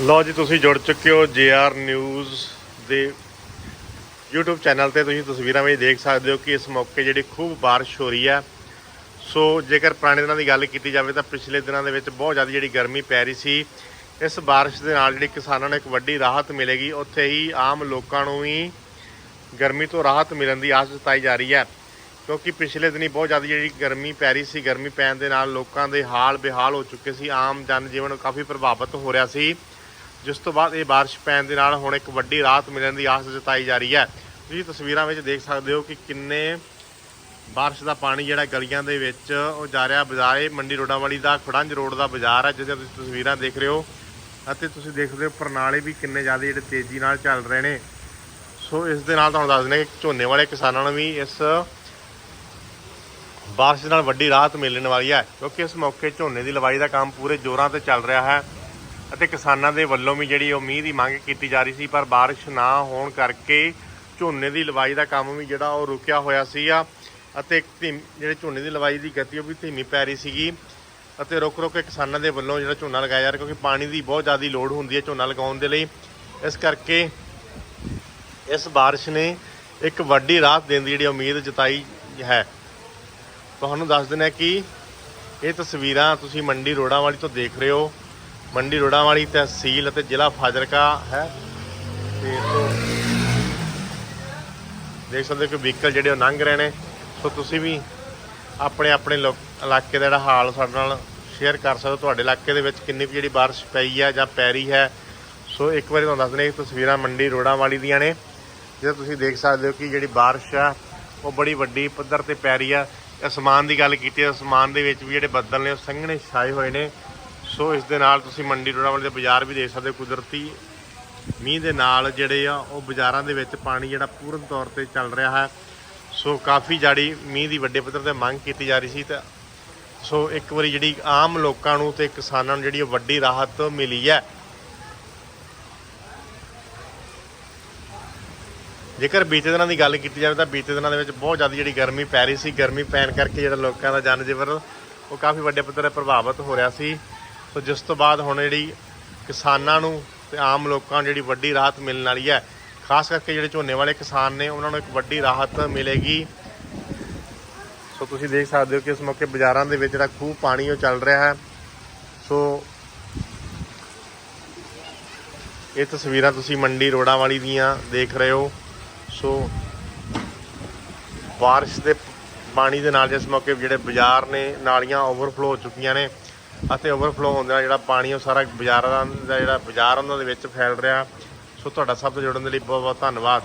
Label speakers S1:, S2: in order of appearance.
S1: ਲਓ ਜੀ, ਤੁਸੀਂ ਜੁੜ ਚੁੱਕੇ ਹੋ ਜੇਆਰ ਨਿਊਜ਼ ਦੇ YouTube ਚੈਨਲ ਤੇ। ਤੁਸੀਂ ਤਸਵੀਰਾਂ ਵਿੱਚ ਦੇਖ ਸਕਦੇ ਹੋ ਕਿ ਇਸ ਮੌਕੇ ਜਿਹੜੀ ਖੂਬ ਬਾਰਿਸ਼ ਹੋ ਰਹੀ ਹੈ ਸੋ ਜੇਕਰ ਪੁਰਾਣੇ ਦਿਨਾਂ ਦੀ ਗੱਲ ਕੀਤੀ ਜਾਵੇ ਤਾਂ ਪਿਛਲੇ ਦਿਨਾਂ ਦੇ ਵਿੱਚ ਬਹੁਤ ਜ਼ਿਆਦਾ ਜਿਹੜੀ ਗਰਮੀ ਪੈ ਰਹੀ ਸੀ। ਇਸ ਬਾਰਿਸ਼ ਦੇ ਨਾਲ ਜਿਹੜੀ ਕਿਸਾਨਾਂ ਨੂੰ ਇੱਕ ਵੱਡੀ ਰਾਹਤ ਮਿਲੇਗੀ। ਉੱਥੇ ਹੀ ਆਮ ਲੋਕਾਂ ਨੂੰ ਵੀ ਗਰਮੀ ਤੋਂ ਰਾਹਤ ਮਿਲਣ ਦੀ ਆਸ ਜਤਾਈ ਜਾ ਰਹੀ ਹੈ। ਕਿਉਂਕਿ ਪਿਛਲੇ ਦਿਨੀ ਬਹੁਤ ਜ਼ਿਆਦਾ ਜਿਹੜੀ ਗਰਮੀ ਪੈ ਰਹੀ ਸੀ, ਗਰਮੀ ਪੈਣ ਦੇ ਨਾਲ ਲੋਕਾਂ ਦੇ ਹਾਲ ਬੇਹਾਲ ਹੋ ਚੁੱਕੇ ਸੀ। ਆਮ ਜਨ ਜੀਵਨ ਕਾਫੀ ਪ੍ਰਭਾਵਿਤ ਹੋ ਰਿਹਾ ਸੀ। ਜਿਸ ਤੋਂ ਬਾਅਦ ਇਹ ਬਾਰਿਸ਼ ਪੈਣ ਦੇ ਨਾਲ ਹੁਣ ਇੱਕ ਵੱਡੀ ਰਾਹਤ ਮਿਲਣ ਦੀ ਆਸ ਜਤਾਈ ਜਾ ਰਹੀ ਹੈ। ਤੁਸੀਂ ਤਸਵੀਰਾਂ ਵਿੱਚ ਦੇਖ ਸਕਦੇ ਹੋ ਕਿ ਕਿੰਨੇ ਬਾਰਿਸ਼ ਦਾ ਪਾਣੀ ਜਿਹੜਾ ਗਲੀਆਂ ਦੇ ਵਿੱਚ ਉਹ ਜਾ ਰਿਹਾ। ਬਾਜ਼ਾਰੇ ਮੰਡੀ ਰੋਡਾਂ ਵਾਲੀ ਦਾ, ਖੜੰਜ ਰੋਡ ਦਾ ਬਾਜ਼ਾਰ ਹੈ, ਜਿੱਥੇ ਤੁਸੀਂ ਤਸਵੀਰਾਂ ਦੇਖ ਰਹੇ ਹੋ। ਅਤੇ ਤੁਸੀਂ ਦੇਖਦੇ ਹੋ ਪ੍ਰਣਾਲੇ ਵੀ ਕਿੰਨੇ ਜ਼ਿਆਦਾ ਜਿਹੜੇ ਤੇਜ਼ੀ ਨਾਲ ਚੱਲ ਰਹੇ ਨੇ। ਸੋ ਇਸ ਦੇ ਨਾਲ ਤੁਹਾਨੂੰ ਦੱਸ ਦਿੰਦੇ ਕਿ ਝੋਨੇ ਵਾਲੇ ਕਿਸਾਨਾਂ ਨੂੰ ਵੀ ਇਸ ਬਾਰਿਸ਼ ਨਾਲ ਵੱਡੀ ਰਾਹਤ ਮਿਲਣ ਵਾਲੀ ਹੈ, ਕਿਉਂਕਿ ਇਸ ਮੌਕੇ ਝੋਨੇ ਦੀ ਲਵਾਈ ਦਾ ਕੰਮ ਪੂਰੇ ਜ਼ੋਰਾਂ ਤੇ ਚੱਲ ਰਿਹਾ ਹੈ। ਅਤੇ ਕਿਸਾਨਾਂ ਦੇ ਵੱਲੋਂ ਵੀ ਜਿਹੜੀ ਉਹ ਮੀਂਹ ਦੀ ਮੰਗ ਕੀਤੀ ਜਾ ਰਹੀ ਸੀ, ਪਰ ਬਾਰਿਸ਼ ਨਾ ਹੋਣ ਕਰਕੇ ਝੋਨੇ ਦੀ ਲਵਾਈ ਦਾ ਕੰਮ ਵੀ ਜਿਹੜਾ ਉਹ ਰੁਕਿਆ ਹੋਇਆ ਸੀਗਾ ਅਤੇ ਧੀਮ- ਜਿਹੜੇ ਝੋਨੇ ਦੀ ਲਵਾਈ ਦੀ ਗਤੀ ਉਹ ਵੀ ਧੀਮੀ ਪੈ ਰਹੀ ਸੀਗੀ। ਅਤੇ ਰੁਕ ਰੁਕ ਕੇ ਕਿਸਾਨਾਂ ਦੇ ਵੱਲੋਂ ਜਿਹੜਾ ਝੋਨਾ ਲਗਾਇਆ ਜਾ ਰਿਹਾ, ਕਿਉਂਕਿ ਪਾਣੀ ਦੀ ਬਹੁਤ ਜ਼ਿਆਦਾ ਲੋੜ ਹੁੰਦੀ ਹੈ ਝੋਨਾ ਲਗਾਉਣ ਦੇ ਲਈ। ਇਸ ਕਰਕੇ ਇਸ ਬਾਰਿਸ਼ ਨੇ ਇੱਕ ਵੱਡੀ ਰਾਹਤ ਦੇਣ ਦੀ ਜਿਹੜੀ ਉਮੀਦ ਜਤਾਈ ਹੈ। ਤੁਹਾਨੂੰ ਦੱਸ ਦਿੰਦਾ ਕਿ ਇਹ ਤਸਵੀਰਾਂ ਤੁਸੀਂ ਮੰਡੀ ਰੋੜਾਂ ਵਾਲੀ ਤੋਂ ਦੇਖ ਰਹੇ ਹੋ। ਮੰਡੀ ਰੋੜਾਂ ਵਾਲੀ ਤਹਿਸੀਲ ਅਤੇ ਜ਼ਿਲ੍ਹਾ ਫਾਜ਼ਿਲਕਾ ਹੈ। ਤੇ ਤੋਂ ਦੇਖ ਸਕਦੇ ਹੋ ਕਿ ਵਹੀਕਲ ਜਿਹੜੇ ਉਹ ਲੰਘ ਰਹੇ ਨੇ। ਸੋ ਤੁਸੀਂ ਵੀ ਆਪਣੇ ਆਪਣੇ ਲੋਕ ਇਲਾਕੇ ਦਾ ਜਿਹੜਾ ਹਾਲ ਸਾਡੇ ਨਾਲ ਸ਼ੇਅਰ ਕਰ ਸਕਦੇ ਹੋ। ਤੁਹਾਡੇ ਇਲਾਕੇ ਦੇ ਵਿੱਚ ਕਿੰਨੀ ਕੁ ਜਿਹੜੀ ਬਾਰਿਸ਼ ਪਈ ਹੈ ਜਾਂ ਪੈ ਰਹੀ ਹੈ। ਸੋ ਇੱਕ ਵਾਰੀ ਤੁਹਾਨੂੰ ਦੱਸ ਦਿੰਦੇ ਕਿ ਤਸਵੀਰਾਂ ਮੰਡੀ ਰੋੜਾਂ ਵਾਲੀ ਦੀਆਂ ਨੇ। ਜਿਹੜਾ ਤੁਸੀਂ ਦੇਖ ਸਕਦੇ ਹੋ ਕਿ ਜਿਹੜੀ ਬਾਰਿਸ਼ ਆ ਉਹ ਬੜੀ ਵੱਡੀ ਪੱਧਰ ਤੇ ਪੈ ਰਹੀ ਆ ਅਸਮਾਨ ਦੀ ਗੱਲ ਕੀਤੀ ਅਸਮਾਨ ਦੇ ਵਿੱਚ ਵੀ ਜਿਹੜੇ ਬੱਦਲ ਨੇ, ਉਹ ਸੰਘਣੇ ਛਾਏ ਹੋਏ ਨੇ। ਸੋ ਇਸ ਦੇ ਨਾਲ ਤੁਸੀਂ ਮੰਡੀ ਰੋੜਾਂ ਦੇ ਬਾਜ਼ਾਰ ਵੀ ਦੇਖ ਸਕਦੇ ਹੋ ਕੁਦਰਤੀ ਮੀਂਹ ਦੇ ਨਾਲ ਜਿਹੜੇ ਆ, ਉਹ ਬਾਜ਼ਾਰਾਂ ਦੇ ਵਿੱਚ ਪਾਣੀ ਜਿਹੜਾ ਪੂਰਨ ਤੌਰ ਤੇ ਚੱਲ ਰਿਹਾ ਹੈ। ਸੋ ਕਾਫੀ ਜਾੜੀ ਮੀਂਹ ਦੀ ਵੱਡੇ ਪੱਧਰ ਤੇ ਮੰਗ ਕੀਤੀ ਜਾ ਰਹੀ ਸੀ ਤਾਂ ਸੋ ਇੱਕ ਵਾਰੀ ਜਿਹੜੀ ਆਮ ਲੋਕਾਂ ਨੂੰ ਤੇ ਕਿਸਾਨਾਂ ਨੂੰ ਜਿਹੜੀ ਉਹ ਵੱਡੀ ਰਾਹਤ ਮਿਲੀ ਹੈ। ਜੇਕਰ ਬੀਤੇ ਦਿਨਾਂ ਦੀ ਗੱਲ ਕੀਤੀ ਜਾਵੇ ਤਾਂ ਬੀਤੇ ਦਿਨਾਂ ਦੇ ਵਿੱਚ ਬਹੁਤ ਜ਼ਿਆਦਾ ਜਿਹੜੀ ਗਰਮੀ ਪੈ ਰਹੀ ਸੀ। ਗਰਮੀ ਪੈਣ ਕਰਕੇ ਜਿਹੜਾ ਲੋਕਾਂ ਦਾ ਜਨਜੀਵਨ, ਉਹ ਕਾਫੀ ਵੱਡੇ ਪੱਧਰ ਤੇ ਪ੍ਰਭਾਵਿਤ ਹੋ ਰਿਹਾ ਸੀ। ਸੋ ਜਿਸ ਤੋਂ ਬਾਅਦ ਹੁਣ ਜਿਹੜੀ ਕਿਸਾਨਾਂ ਨੂੰ ਤੇ ਆਮ ਲੋਕਾਂ ਨੂੰ ਜਿਹੜੀ ਵੱਡੀ ਰਾਹਤ ਮਿਲਣ ਵਾਲੀ ਹੈ, ਖਾਸ ਕਰਕੇ ਜਿਹੜੇ ਝੋਨੇ ਵਾਲੇ ਕਿਸਾਨ ਨੇ, ਉਹਨਾਂ ਨੂੰ ਇੱਕ ਵੱਡੀ ਰਾਹਤ ਮਿਲੇਗੀ। ਸੋ ਤੁਸੀਂ ਦੇਖ ਸਕਦੇ ਹੋ ਕਿ ਇਸ ਮੌਕੇ ਬਾਜ਼ਾਰਾਂ ਦੇ ਵਿੱਚ ਜਿਹੜਾ ਖੂਹ ਪਾਣੀ ਉਹ ਚੱਲ ਰਿਹਾ ਹੈ। ਸੋ ਇਹ ਤਸਵੀਰਾਂ ਤੁਸੀਂ ਮੰਡੀ ਰੋੜਾਂ ਵਾਲੀ ਦੀਆਂ ਦੇਖ ਰਹੇ ਹੋ। ਸੋ ਬਾਰਿਸ਼ ਦੇ ਪਾਣੀ ਦੇ ਨਾਲ ਜਿਸ ਮੌਕੇ ਜਿਹੜੇ ਬਾਜ਼ਾਰ ਨੇ, ਨਾਲੀਆਂ ਓਵਰਫਲੋ ਹੋ ਚੁੱਕੀਆਂ ਨੇ। ਅਤੇ ਓਵਰਫਲੋ ਹੋਣ ਦੇ ਨਾਲ ਜਿਹੜਾ ਪਾਣੀ ਉਹ ਸਾਰਾ ਬਾਜ਼ਾਰਾਂ ਦਾ, ਜਿਹੜਾ ਬਾਜ਼ਾਰ ਉਹਨਾਂ ਦੇ ਵਿੱਚ ਫੈਲ ਰਿਹਾ। ਸੋ ਤੁਹਾਡਾ ਸਭ ਤੋਂ ਜੁੜਨ ਦੇ ਲਈ ਬਹੁਤ ਬਹੁਤ ਧੰਨਵਾਦ।